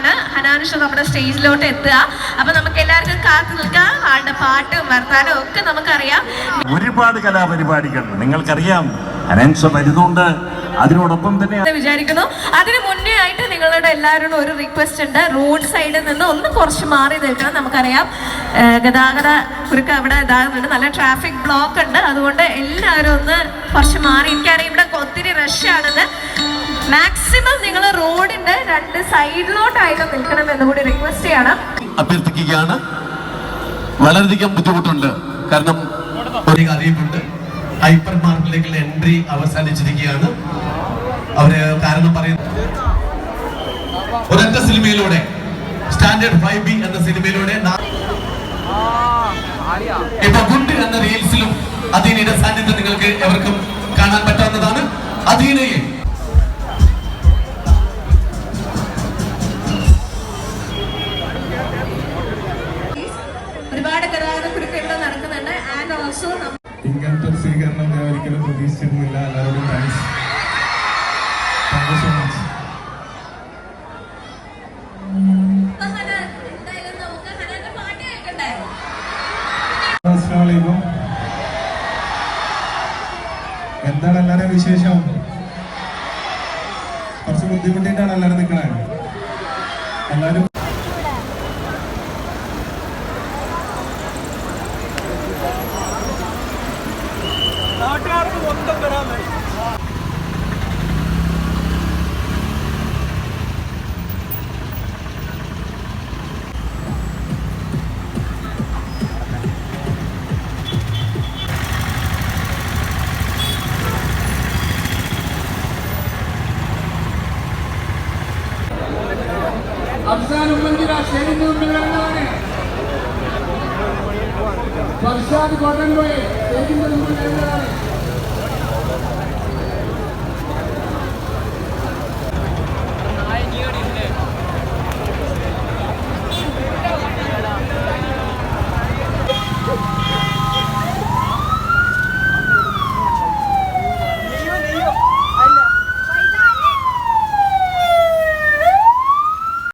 ആണ്. ഹനാനുഷ നമ്മുടെ സ്റ്റേജിലോട്ട് എത്തുക. അപ്പൊ നമുക്ക് എല്ലാവർക്കും കാത്തു നിൽക്കാം. ആളുടെ പാട്ടും വർത്താനവും ഒക്കെ നമുക്കറിയാം. ഒരുപാട് കലാപരിപാടികൾ നിങ്ങൾക്കറിയാം. അനൻസ വരുന്നുണ്ട്. അതിനോടൊപ്പം തന്നെ വിചാരിക്കുന്നു. അതിന് മുന്നേ ആയിട്ട് നിങ്ങളുടെ എല്ലാവരോടും ഒരു റിക്വസ്റ്റ് ഉണ്ട്. റോഡ് സൈഡിൽ നിന്ന് ഒന്ന് കുറച്ച് മാറി നിൽക്കണം നമുക്കറിയാം. ഗതാഗത കുരുക്ക് അവിടെ ഇതാകുന്നുണ്ട്. നല്ല ട്രാഫിക് ബ്ലോക്ക് ഉണ്ട്. അതുകൊണ്ട് എല്ലാവരും ഒന്ന് കുറച്ച് മാറി. എനിക്കറിയാം ഇവിടെ ഒത്തിരി റഷ് ആണെന്ന് മാക്സിമം നിങ്ങൾ റോഡിന്റെ രണ്ട് സൈഡിലോട്ടായിട്ട് നിൽക്കണം എന്ന് കൂടി റിക്വസ്റ്റ് ചെയ്യണം. അഭ്യർത്ഥിക്കുകയാണ്. വളരെയധികം ബുദ്ധിമുട്ടുണ്ട്. കാരണം ഒരു അറിയിപ്പുണ്ട് ഹൈപ്പർ മാർക്കറ്റിലേക്കുള്ള എൻട്രി അവസാനിച്ചിരിക്കുകയാണ്. അവർ കാരണം പറയുന്നത് ഒരൊറ്റ സിനിമയിലൂടെ സ്റ്റാൻഡേർഡ് ഫൈവ് ബി എന്ന സിനിമയിലൂടെ ഇപ്പൊ ഗുണ്ട് എന്ന റീൽസിലും അധീനയുടെ സാന്നിധ്യം നിങ്ങൾക്ക് എവർക്കും കാണാൻ പറ്റാവുന്നതാണ്. അധീനയെ ഇങ്ങനത്തെ സ്വീകരണം ഞാൻ ഒരിക്കലും പ്രതീക്ഷിച്ചിരുന്നില്ല. എല്ലാവരോടും thanks thank you so much എന്താണ് എല്ലാവരും വിശേഷം? കുറച്ച് ബുദ്ധിമുട്ടിട്ടാണ് എല്ലാവരും നിൽക്കണേ അഫ്സാൻ ഉമ്മൻചിറ സ്റ്റേഡിന്റെ മുമ്പിൽ വരുന്നതാണ് ഫർഷാദ് കോട്ടൻകോയെ സ്റ്റേജിന്റെ മുമ്പിൽ വരുന്നതാണ്